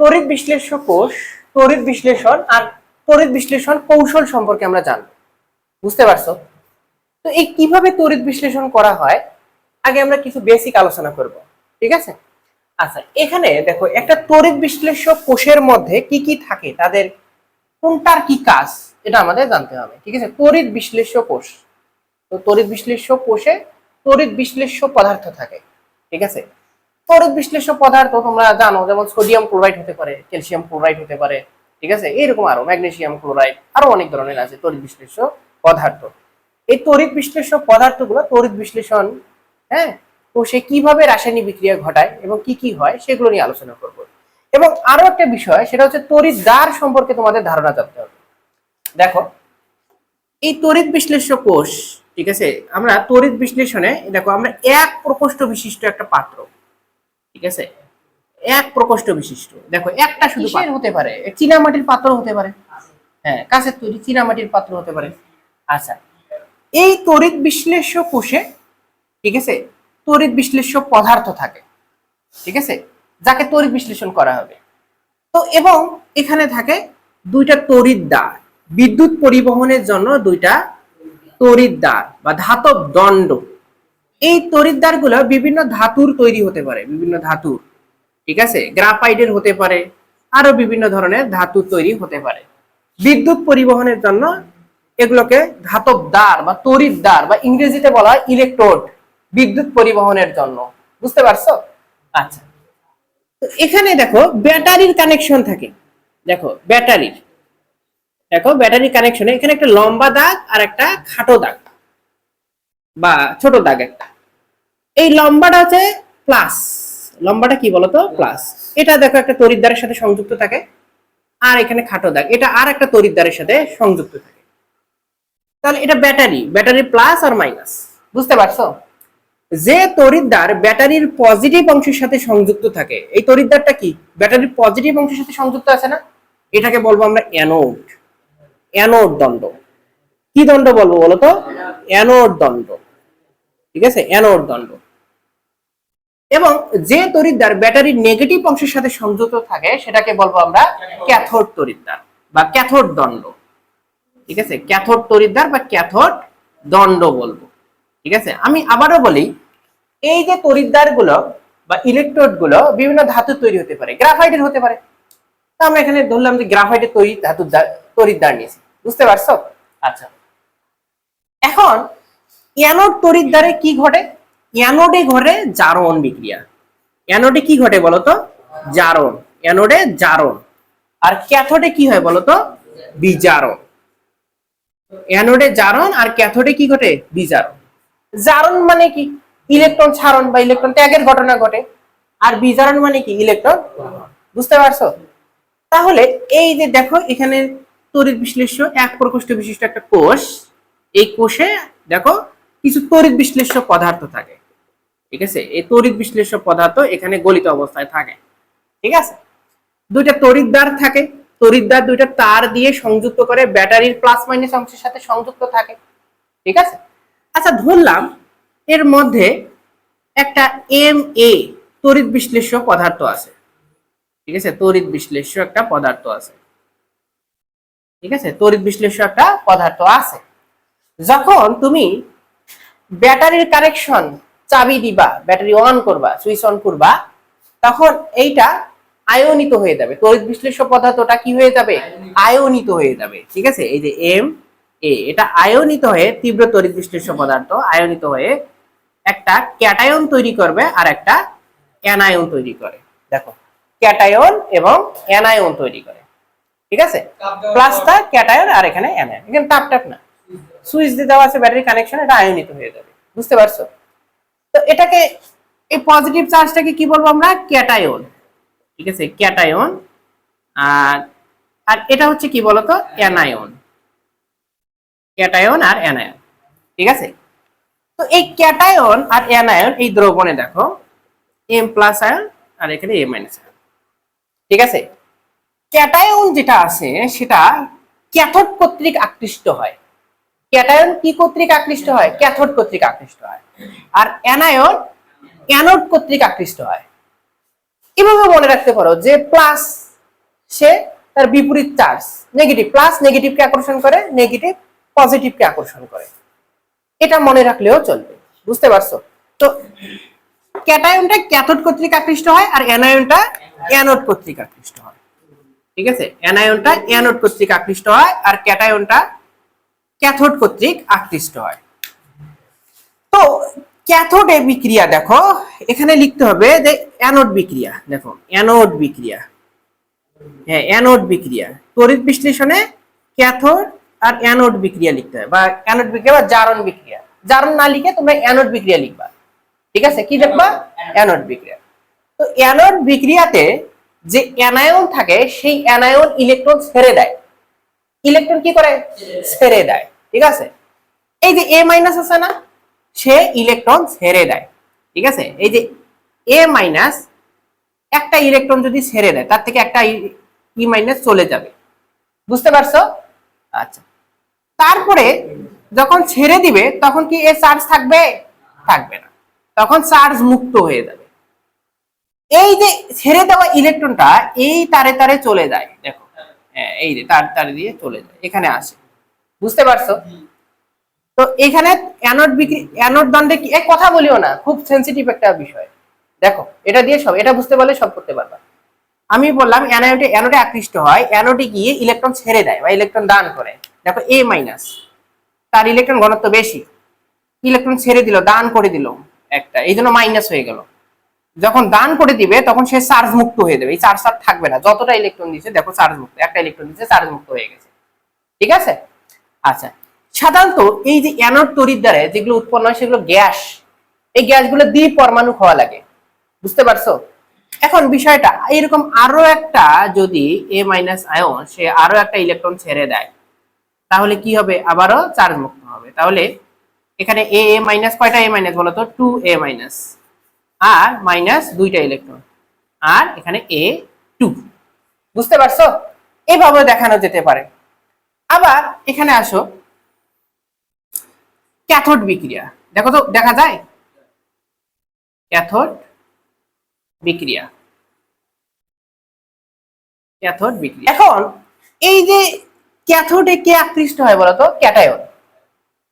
তড়িৎ বিশ্লেষ্য কোষ তড়িৎ বিশ্লেষণ আর তড়িৎ বিশ্লেষণ কৌশল সম্পর্কে আমরা জানব। বুঝতে পারছ? তো এই কীভাবে তড়িৎ বিশ্লেষণ করা হয়, আগে আমরা কিছু বেসিক আলোচনা করব, ঠিক আছে? আচ্ছা এখানে দেখো, একটা তড়িৎ বিশ্লেষ্য কোষের মধ্যে কি কি থাকে, তাদের কোনটার কি কাজ, এটা আমাদের জানতে হবে, ঠিক আছে? তড়িৎ বিশ্লেষ্য কোষ, তো তড়িৎ বিশ্লেষ্য কোষে তড়িৎ বিশ্লেষ্য পদার্থ থাকে, ঠিক আছে? তড়িৎ বিশ্লেষ্য পদার্থ তোমরা জানো, যেমন সোডিয়াম ক্লোরাইড হতে পারে ক্যালসিয়াম ক্লোরাইড হতে পারে, ঠিক আছে? এরকম আরও ম্যাগনেসিয়াম ক্লোরাইড আরও অনেক ধরনের আছে তড়িৎ বিশ্লেষ্য পদার্থ। এই তড়িৎ বিশ্লেষ্য পদার্থগুলো তড়িৎ বিশ্লেষণ হ্যাঁ? তো সে কীভাবে রাসায়নিক বিক্রিয়া ঘটায় এবং কি কি হয়, সেগুলো নিয়ে আলোচনা করব। এবং আরও একটা বিষয়, সেটা হচ্ছে তড়িৎ দ্বার সম্পর্কে তোমাদের ধারণা জানতে হবে। দেখো, এই তড়িৎ বিশ্লেষ্য কোষ, ঠিক আছে? আমরা তড়িৎ বিশ্লেষণে, দেখো, আমরা এক প্রকোষ্ঠ বিশিষ্ট একটা পাত্র ঠিক আছে? এক প্রকোষ্ঠ বিশিষ্ট। দেখো একটা শুধু কিসের হতে পারে? চীনামাটির পাত্র হতে পারে। হ্যাঁ কাছের তৈরি চীনামাটির পাত্র হতে পারে। আচ্ছা এই তড়িৎ বিশ্লেষ্য কোষে ঠিক আছে তড়িৎ বিশ্লেষ্য পদার্থ থাকে। ঠিক আছে? যাকে তড়িৎ বিশ্লেষণ করা হবে। তো এবং এখানে থাকে দুইটা তড়িৎ দ্বার। বিদ্যুৎ পরিবহনের জন্য দুইটা তড়িৎ দ্বার বা ধাতব দণ্ড। এই তড়িৎ দ্বারগুলো বিভিন্ন ধাতুর তৈরি হতে পারে, বিভিন্ন ধাতুর, ঠিক আছে? গ্রাফাইটের হতে পারে, আরও বিভিন্ন ধরনের ধাতু তৈরি হতে পারে। বিদ্যুৎ পরিবহনের জন্য এগুলোকে ধাতব দ্বার বা তড়িৎ দ্বার বা ইংরেজিতে বলা হয় ইলেকট্রোড বিদ্যুৎ পরিবহনের জন্য। বুঝতে পারছ? আচ্ছা। তো এখানে দেখো, ব্যাটারির কানেকশন থাকে। দেখো, ব্যাটারির। দেখো ব্যাটারি কানেকশনে এখানে একটা লম্বা দাগ আর একটা খাটো দাগ। বা ছোট দাগ একটা। এই লম্বাটা হচ্ছে প্লাস লম্বাটা কি বলতো? প্লাস এটা দেখো একটা তড়িৎদ্বারের সাথে সংযুক্ত থাকে, আর এখানে খাটো দাগ। এটা আর একটা তড়িৎদ্বারের সাথে সংযুক্ত থাকে। তাহলে এটা ব্যাটারি ব্যাটারি প্লাস আর মাইনাস বুঝতে পারছ? যে তড়িৎদ্বার ব্যাটারির পজিটিভ অংশের সাথে সংযুক্ত থাকে, এই তড়িৎদ্বারটা কি? ব্যাটারির পজিটিভ অংশের সাথে সংযুক্ত আছে না? এটাকে বলব আমরা অ্যানোড অ্যানোড দণ্ড। কি দণ্ড বলব বলতো? অ্যানোড দণ্ড। ঠিক আছে? অ্যানোড দণ্ড। এবং যে তড়িৎদ্বার ব্যাটারির নেগেটিভ অংশের সাথে সংযুক্ত থাকে, সেটাকে বলব আমরা ক্যাথোড তড়িৎদ্বার বা ক্যাথোড দণ্ড। ঠিক আছে? ক্যাথোড তড়িৎদ্বার বা ক্যাথোড দণ্ড বলব। ঠিক আছে? আমি আবারও বলি, এই যে তড়িৎদ্বারগুলো বা ইলেকট্রোডগুলো বিভিন্ন ধাতু তৈরি হতে পারে, গ্রাফাইটের হতে পারে। তো আমরা এখানে ধরলাম যে গ্রাফাইটের তৈরি ধাতু তড়িৎদ্বার নিয়েছি। বুঝতে পারছ? আচ্ছা। এখন অ্যানোড তড়িৎদ্বারে কি ঘটে? অ্যানোডে ঘটে জারণ বিক্রিয়া। অ্যানোডে কি ঘটে বলতো? জারণ। অ্যানোডে জারণ। আর ক্যাথোডে কি হয় বলতো? বিজারণ। অ্যানোডে জারণ আর ক্যাথোডে কি ঘটে? বিজারণ। জারণ মানে কি? ইলেকট্রন ছাড়ন বা ইলেকট্রন ত্যাগের ঘটনা ঘটে। আর বিজারণ মানে কি? ইলেকট্রন বুঝতে পারছ? তাহলে এই যে দেখো, এখানে তড়িৎ বিশ্লেষ্য, এক প্রকোষ্ঠ বিশিষ্ট একটা কোষ। এই কোষে দেখো কিছু তড়িৎ বিশ্লেষ্য পদার্থ থাকে, ঠিক আছে? এই তড়িৎ বিশ্লেষ্য পদার্থ এখানে গলিত অবস্থায় থাকে, ঠিক আছে? দুইটা তড়িৎদ্বার থাকে তড়িৎদ্বার দুইটা তার দিয়ে সংযুক্ত করে ব্যাটারির প্লাস মাইনাস অংশের সাথে সংযুক্ত থাকে, ঠিক আছে? আচ্ছা ধরলাম এর মধ্যে একটা এম এ তড়িৎ বিশ্লেষ্য পদার্থ আছে, ঠিক আছে? তড়িৎ বিশ্লেষ্য একটা পদার্থ আছে, ঠিক আছে? তড়িৎ বিশ্লেষ্য একটা পদার্থ আছে। যখন তুমি ব্যাটারির কানেকশন চাবি দিবা ব্যাটারি অন করবা সুইচ অন করবা তখন এইটা আয়নিত হয়ে যাবে। তড়িৎ বিশ্লেষ্য পদার্থটা কি হয়ে যাবে? আয়নিত হয়ে যাবে। ঠিক আছে? এই যে এম এ এটা আয়নিত হয়ে তীব্র তড়িৎ বিশ্লেষ্য পদার্থ আয়নিত হয়ে একটা ক্যাটায়ন তৈরি করবে আর একটা অ্যানায়ন তৈরি করে। দেখো ক্যাটায়ন এবং অ্যানায়ন তৈরি করে। ঠিক আছে? প্লাসটা ক্যাটায়ন আর এখানে অ্যানায়ন। এখানে তাপ টাপ না। সুইচ দিয়ে দেওয়া আছে ব্যাটারি কানেকশন, এটা আয়নিত হয়ে যাবে। বুঝতে পারছ? তো এটাকে, এই পজিটিভ চার্জটাকে কি বলব আমরা? ক্যাটায়ন। ঠিক আছে? ক্যাটায়ন। আর আর এটা হচ্ছে কি বলতো? অ্যানায়ন। ক্যাটায়ন আর অ্যানায়ন। ঠিক আছে? তো এই ক্যাটায়ন আর অ্যানায়ন, এই দ্রবণে দেখো এম প্লাস আয়ন আর এখানে এ মাইনাস আয়ন ঠিক আছে? ক্যাটায়ন যেটা আছে, সেটা ক্যাথোড কর্তৃক আকৃষ্ট হয়। ক্যাটায়ন কি কর্তৃক আকৃষ্ট হয়? ক্যাথোড কর্তৃক আকৃষ্ট হয়। আর অ্যানায়ন অ্যানোড কর্তৃক আকৃষ্ট হয়। এভাবে মনে রাখতে পারো যে প্লাস সে তার বিপরীত চার্জ। নেগেটিভ প্লাস নেগেটিভকে আকর্ষণ করে নেগেটিভ পজিটিভকে আকর্ষণ করে। এটা মনে রাখলেও চলবে। বুঝতে পারছ? তো ক্যাটায়নটা ক্যাথোড কর্তৃক আকৃষ্ট হয় আর অ্যানায়নটা অ্যানোড কর্তৃক আকৃষ্ট হয়। ঠিক আছে? অ্যানায়নটা অ্যানোড কর্তৃক আকৃষ্ট হয় আর ক্যাটায়নটা ক্যাথোড কর্তৃক আকৃষ্ট হয়। তো ক্যাথোডে বিক্রিয়া দেখো, এখানে লিখতে হবে যে অ্যানোড বিক্রিয়া। দেখো, অ্যানোড বিক্রিয়া। হ্যাঁ অ্যানোড বিক্রিয়া। তড়িৎ বিশ্লেষণে ক্যাথোড আর অ্যানোড বিক্রিয়া লিখতে হয়, বা অ্যানোড বিক্রিয়া বা জারণ বিক্রিয়া। জারণ না লিখে তোমরা অ্যানোড বিক্রিয়া লিখবা। ঠিক আছে? কি লিখবা? অ্যানোড বিক্রিয়া। তো অ্যানোড বিক্রিয়াতে যে অ্যানায়ন থাকে, সেই অ্যানায়ন ইলেকট্রন ছেড়ে দেয়। ইলেকট্রন কি করে? ছেড়ে দেয়, ঠিক আছে? এই যে এ মাইনাস আছে না, সে ইলেকট্রন ছেড়ে দেয়, ঠিক আছে? এই যে এ মাইনাস একটা ইলেকট্রন যদি ছেড়ে দেয়, তার থেকে একটা ই মাইনাস চলে যাবে, বুঝতে পারছ? আচ্ছা তারপরে যখন ছেড়ে দিবে, তখন কি এ চার্জ থাকবে? থাকবে না, তখন চার্জ মুক্ত হয়ে যাবে। এই যে ছেড়ে দেওয়া ইলেকট্রনটা এই তারে তারে চলে যায়, দেখো। এই যে তার, তারে দিয়ে চলে যায়, এখানে আসে। বুঝতে পারছ? তো এখানে অ্যানোড বিক্রি, অ্যানোড দণ্ডে কি, এক কথা বলিও না, খুব সেনসিটিভ একটা বিষয়। দেখো, এটা দিয়ে সব, এটা বুঝতে পারলে সব করতে পারবা। আমি বললাম, অ্যানোডে অ্যানোডে আকৃষ্ট হয়, অ্যানোডে গিয়ে ইলেকট্রন ছেড়ে দেয় বা ইলেকট্রন দান করে। দেখো এ মাইনাস তার ইলেকট্রন ঘনত্ব বেশি। ইলেকট্রন ছেড়ে দিল, দান করে দিল। একটা, এই জন্য মাইনাস হয়ে গেল। যখন দান করে দিবে, তখন সে চার্জ মুক্ত হয়ে যাবে এই চার্জ আর থাকবে না। যতটা ইলেকট্রন দিচ্ছে দেখো চার্জ মুক্ত। একটা ইলেকট্রন দিচ্ছে চার্জ মুক্ত হয়ে গেছে। ঠিক আছে? আচ্ছা। সাধারণত এই যে অ্যানোড তড়িৎ দ্বারা যেগুলো উৎপন্ন হয়, সেগুলো গ্যাস। এই গ্যাসগুলো দ্বি পরমাণু হওয়া লাগে। বুঝতে পারছ? এখন বিষয়টা এরকম আরও একটা যদি এ মাইনাস আয়ন সে আরও একটা ইলেকট্রন ছেড়ে দেয়, তাহলে কি হবে? আবারও চার্জ মুক্ত হবে। তাহলে এখানে এ এ মাইনাস কয়টা এ মাইনাস বলো তো? টু এ মাইনাস আর মাইনাস দুইটা ইলেকট্রন আর এখানে এ টু বুঝতে পারছ? এভাবে দেখানো যেতে পারে। আবার এখানে আসো। ক্যাথোড বিক্রিয়া। দেখো তো, দেখা যায়? ক্যাথোড বিক্রিয়া। ক্যাথোড বিক্রিয়া। এখন এই যে ক্যাথোডে কে আকৃষ্ট হয় বলতো ক্যাটায়ন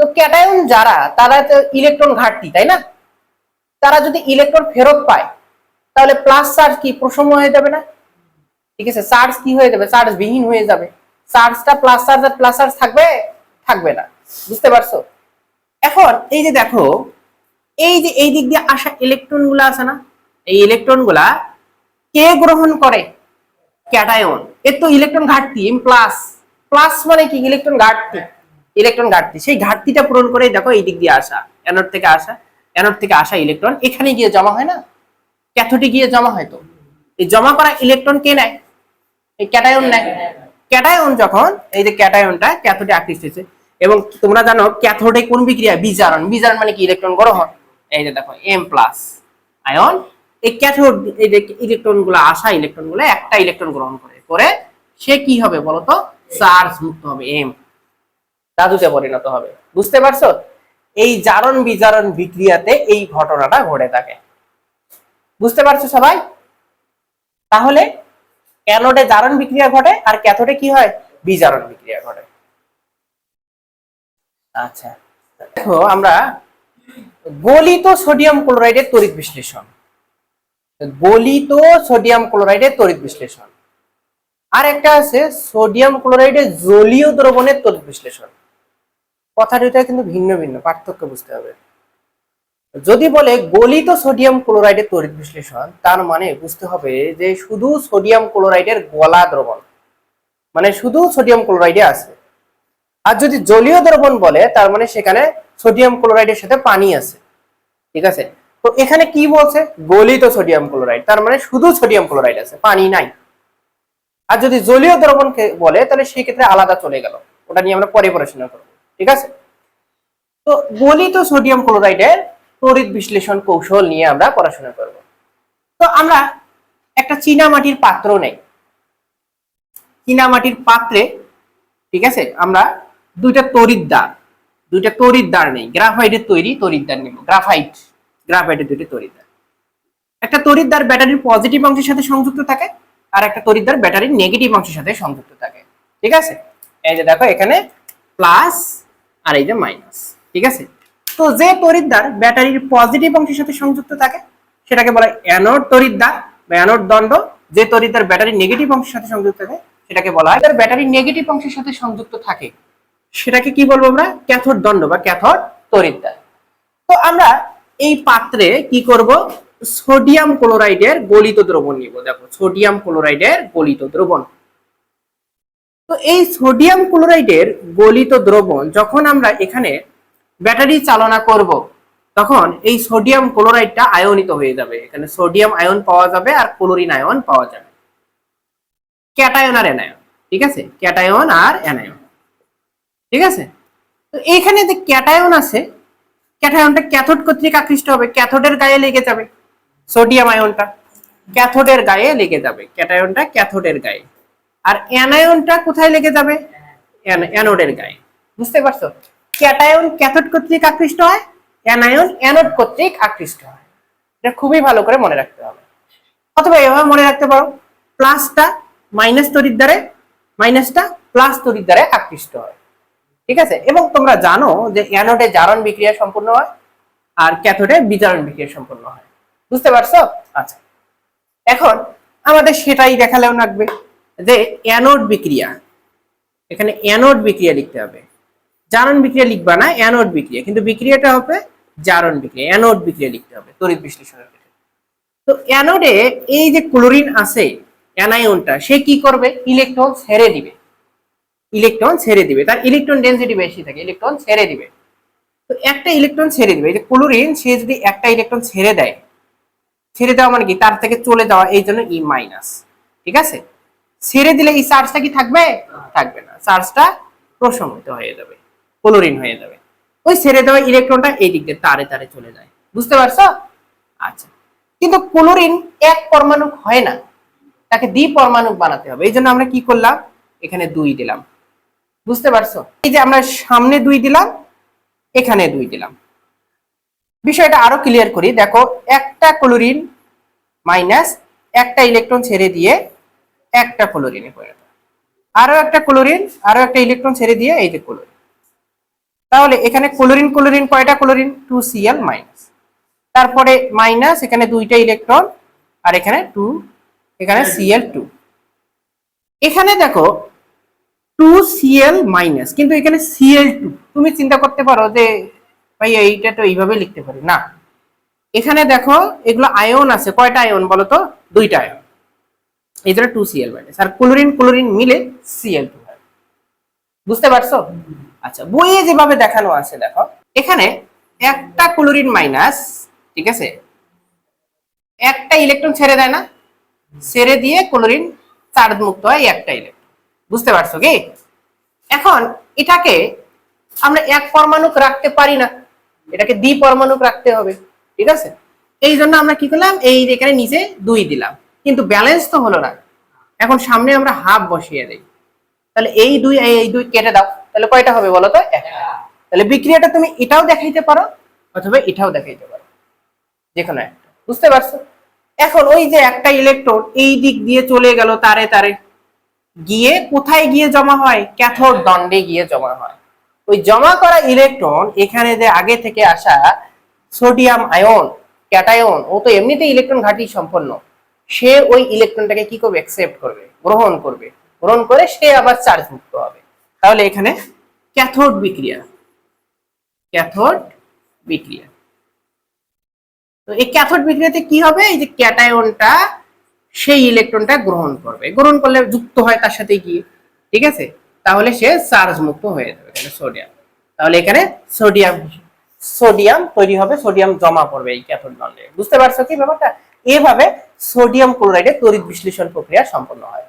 তো ক্যাটায়ন যারা, তারা তো ইলেকট্রন ঘাটতি, তাই না? তারা যদি ইলেকট্রন ফেরত পায়, তাহলে প্লাস চার্জ কি? প্রসম হয়ে যাবে না? ঠিক আছে চার্জ কি হয়ে যাবে? চার্জ বিহীন হয়ে যাবে। চার্জটা প্লাস চার্জ আর প্লাস চার্জ থাকবে? থাকবে না। বুঝতে পারছ? এখন এই যে দেখো, এই যে এই দিক দিয়ে আসা ইলেকট্রনগুলা আছে না? এই ইলেকট্রনগুলা কে গ্রহণ করে? ক্যাটায়ন এর তো ইলেকট্রন ঘাটতি প্লাস প্লাস মানে কি? ইলেকট্রন ঘাটতি। ইলেকট্রন ঘাটতি। সেই ঘাটতিটা পূরণ করে দেখো এই দিক দিয়ে আসা অ্যানোড থেকে আসা। অ্যানোড থেকে আসা ইলেকট্রন এখানে গিয়ে জমা হয় না? ক্যাথোডে গিয়ে জমা হয় তো। এই জমা করা ইলেকট্রন কে নেয়? এই ক্যাটায়ন নেয়। ক্যাটায়ন যখন এই যে ক্যাটায়নটা ক্যাথোডে আকৃষ্ট হয়েছে, এবং তোমরা জানো ক্যাথোডে কোন বিক্রিয়া? বিজারণ। বিজারণ মানে কি? ইলেকট্রন গ্রহণ এই যে দেখো এম প্লাস আয়ন এই ক্যাথোড এই যে ইলেকট্রনগুলো আসা ইলেকট্রনগুলো, একটা ইলেকট্রন গ্রহণ করে। করে সে কি হবে বলতো? চার্জ মুক্ত হবে এম ধাতুতে পরিণত হবে। বুঝতে পারছ? এই জারণ বিজারণ বিক্রিয়াতে এই ঘটনাটা ঘটে থাকে। বুঝতে পারছ সবাই? তাহলে ক্যানোডে জারণ বিক্রিয়া ঘটে আর ক্যাথোডে কি হয়? বিজারণ বিক্রিয়া ঘটে। আচ্ছা দেখো আমরা গলিত সোডিয়াম ক্লোরাইডের তড়িৎ বিশ্লেষণ। গলিত সোডিয়াম ক্লোরাইডের তড়িৎ বিশ্লেষণ। আর একটা আছে সোডিয়াম ক্লোরাইডের জলীয় দ্রবণের তড়িৎ বিশ্লেষণ। কথা দুটা কিন্তু ভিন্ন ভিন্ন, পার্থক্য বুঝতে হবে। যদি বলে গলিত সোডিয়াম ক্লোরাইডের তড়িৎ বিশ্লেষণ, তার মানে বুঝতে হবে যে শুধু সোডিয়াম ক্লোরাইডের গলা দ্রবণ মানে শুধু সোডিয়াম ক্লোরাইডে আছে। আর যদি জলীয় দ্রবণ বলে, তার মানে সেখানে সোডিয়াম ক্লোরাইডের সাথে পানি আছে। ঠিক আছে? তো এখানে কি বলছে? গলিত সোডিয়াম ক্লোরাইড, তার মানে শুধু সোডিয়াম ক্লোরাইড আছে, পানি নাই। আর যদি জলীয় দ্রবণকে বলে, তাহলে সেই ক্ষেত্রে আলাদা চলে গেল। ওটা নিয়ে আমরা পরে পড়াশোনা করব। ঠিক আছে? তো গলিত সোডিয়াম ক্লোরাইডের তড়িৎ বিশ্লেষণ কৌশল নিয়ে আমরা পড়াশোনা করব। তো আমরা একটা চীনা মাটির পাত্র নেই। চীনা মাটির পাত্রে, ঠিক আছে, আমরা দুইটা তড়িৎদ্বার দুইটা তড়িৎদ্বার নেই। গ্রাফাইটের তৈরি তড়িৎদ্বার নেব। গ্রাফাইট, গ্রাফাইটের দুইটা তড়িৎদ্বার একটা তড়িৎদ্বার ব্যাটারির পজিটিভ অংশের সাথে সংযুক্ত থাকে, আর একটা তড়িৎদ্বার ব্যাটারির নেগেটিভ অংশের সাথে সংযুক্ত থাকে। ঠিক আছে? এই যে দেখো, এখানে প্লাস আর এই যে মাইনাস, ঠিক আছে? তো যে তড়িৎদ্বার ব্যাটারির পজিটিভ অংশের সাথে সংযুক্ত থাকে, সেটাকে বলা হয় অ্যানোড তড়িৎদ্বার বা অ্যানোড দণ্ড। যে তড়িৎদ্বার ব্যাটারির নেগেটিভ অংশের সাথে সংযুক্ত থাকে, সেটাকে বলা হয় তার ব্যাটারির নেগেটিভ অংশের সাথে সংযুক্ত থাকে, সেটাকে কি বলব আমরা? ক্যাথোড দণ্ড বা ক্যাথোড তড়িৎদ্বার। তো আমরা এই পাত্রে কি করব? সোডিয়াম ক্লোরাইডের গলিত দ্রবণ নিব। দেখো, সোডিয়াম ক্লোরাইডের গলিত দ্রবণ। তো এই সোডিয়াম ক্লোরাইডের গলিত দ্রবণ যখন আমরা এখানে ব্যাটারি চালনা করব, তখন এই সোডিয়াম ক্লোরাইডটা আয়নিত হয়ে যাবে। এখানে সোডিয়াম আয়ন পাওয়া যাবে আর ক্লোরিন আয়ন পাওয়া যাবে। ক্যাটায়ন আর অ্যানায়ন, ঠিক আছে? ক্যাটায়ন আর অ্যানায়ন, ঠিক আছে? তো এখানে যে ক্যাটায়ন আছে, ক্যাটায়নটা ক্যাথোড কর্তৃক আকৃষ্ট হবে। ক্যাথোডের গায়ে লেগে যাবে সোডিয়াম আয়নটা। ক্যাথোডের গায়ে লেগে যাবে। ক্যাটায়নটা ক্যাথোডের গায়ে। আর অ্যানায়নটা কোথায় লেগে যাবে? অ্যান- অ্যানোডের গায়ে। বুঝতে পারছ? ক্যাটায়ন ক্যাথোড কর্তৃক আকৃষ্ট হয়, অ্যানায়ন অ্যানোড কর্তৃক আকৃষ্ট হয়। এটা খুবই ভালো করে মনে রাখতে হবে। অথবা এভাবে মনে রাখতে পারো, প্লাসটা মাইনাস তড়িৎ দ্বারে, মাইনাসটা প্লাস তড়িৎ দ্বারে আকৃষ্ট হয়। ঠিক আছে? এবং তোমরা জানো যে অ্যানোডে জারণ বিক্রিয়া সম্পূর্ণ হয়, আর ক্যাথোডে বিজারণ বিক্রিয়া সম্পূর্ণ হয়। বুঝতে পারছ? আচ্ছা। এখন আমাদের সেটাই দেখালেও লাগবে। যে অ্যানোড বিক্রিয়া, এখানে অ্যানোড বিক্রিয়া লিখতে হবে। জারণ বিক্রিয়া লিখবা না অ্যানোড বিক্রিয়া, কিন্তু বিক্রিয়াটা হবে জারণ বিক্রিয়া অ্যানোড বিক্রিয়া লিখতে হবে তড়িৎ বিশ্লেষণের ক্ষেত্রে। তো অ্যানোডে এই যে ক্লোরিন আছে অ্যানায়নটা সে কি করবে? ইলেকট্রন ছেড়ে দিবে। ইলেকট্রন ছেড়ে দিবে, তার ইলেকট্রন ডেনসিটি বেশি থাকে ইলেকট্রন ছেড়ে দিবে। তো একটা ইলেকট্রন ছেড়ে দিবে, এই যে ক্লোরিন, সে যদি একটা ইলেকট্রন ছেড়ে দেয়, ছেড়ে দেওয়া মানে কি? তার থেকে চলে যাওয়া, এই জন্য ই মাইনাস ঠিক আছে? ছেড়ে দিলে এই চার্জটা কি থাকবে? থাকবে না। চার্জটা প্রশমিত হয়ে যাবে, ক্লোরিন হয়ে যাবে। ওই ছেড়ে দেওয়া ইলেকট্রনটা এই দিক দিয়ে তারে তারে চলে যায়। বুঝতে পারছ? আচ্ছা। কিন্তু ক্লোরিন এক পরমাণু হয় না। তাকে দ্বি পরমাণু বানাতে হবে। এই জন্য আমরা কি করলাম? এখানে দুই দিলাম। বুঝতে পারছ? এই যে আমরা সামনে দুই দিলাম, এখানে দুই দিলাম। বিষয়টা আরও ক্লিয়ার করি। দেখো, একটা ক্লোরিন মাইনাস একটা ইলেকট্রন ছেড়ে দিয়ে একটা ক্লোরিনে পরিণত। আরও একটা ক্লোরিন আরও একটা ইলেকট্রন ছেড়ে দিয়ে এই যে ক্লোরিন তাহলে এখানে ক্লোরিন ক্লোরিন কয়টা? ক্লোরিন টু সিএল মাইনাস তারপরে মাইনাস এখানে দুইটা ইলেকট্রন আর এখানে টু এখানে সিএল টু এখানে দেখো টু সিএল মাইনাস কিন্তু এখানে সিএল টু তুমি চিন্তা করতে পারো যে, ভাই, এইটা তো এইভাবে লিখতে পারি। না। এখানে দেখো, এগুলো আয়ন আছে। কয়টা আয়ন বলো তো? দুইটা আয়ন জন্য টু সিএল মাইনাস আর ক্লোরিন ক্লোরিন মিলে সিএল টু বুঝতে পারছ? আচ্ছা বইয়ে যেভাবে দেখানো আছে, দেখো। এখানে একটা ক্লোরিন মাইনাস ঠিক আছে? একটা ইলেকট্রন ছেড়ে দেয় না। ছেড়ে দিয়ে ক্লোরিন চার্জ মুক্ত হয় একটা ইলেকট্রন বুঝতে পারছ কি? এখন এটাকে আমরা এক পরমাণুক রাখতে পারি না। এটাকে দ্বি পরমাণুক রাখতে হবে, ঠিক আছে? এই জন্য আমরা কি করলাম? এই এখানে নিচে দুই দিলাম। কিন্তু ব্যালেন্স তো হলো না। এখন সামনে আমরা হাফ বসিয়ে দেই। তাহলে এই দুই এই দুই কেটে দাও। তাহলে কয়টা হবে বলো তো? একটা। তাহলে বিক্রিয়াটা তুমি এটাও দেখাইতে পারো অথবা এটাও দেখাইতে পারো। যে কোনো একটা। বুঝতে পারছ? এখন ওই যে একটা ইলেকট্রন এই দিক দিয়ে চলে গেল তারে তারে। গিয়ে কোথায় গিয়ে জমা হয়? ক্যাথোড দণ্ডে গিয়ে জমা হয়। ওই জমা করা ইলেকট্রন এখানে যে আগে থেকে আসা সোডিয়াম আয়ন ক্যাটায়ন ও তো এমনিতেই ইলেকট্রন ঘাঁটি সম্পন্ন। সে ওই ইলেকট্রনটাকে কি করবে? অ্যাকসেপ্ট করবে, গ্রহণ করবে। গ্রহণ করে সে আবার চার্জ মুক্ত হবে। তাহলে এখানে ক্যাথোড বিক্রিয়া। ক্যাথোড বিক্রিয়া। তো এই ক্যাথোড বিক্রিয়াতে কি হবে? এই যে ক্যাটায়নটা সেই ইলেকট্রনটা গ্রহণ করবে। গ্রহণ করলে যুক্ত হয় তার সাথে গিয়ে। ঠিক আছে? তাহলে সে চার্জ মুক্ত হয়ে যাবে এখানে সোডিয়াম তাহলে এখানে সোডিয়াম সোডিয়াম তৈরি হবে সোডিয়াম জমা পড়বে এই ক্যাথোড দণ্ডে বুঝতে পারছ কি ব্যাপারটা? এভাবে সোডিয়াম ক্লোরাইডের তড়িৎ বিশ্লেষণ প্রক্রিয়া সম্পন্ন হয়।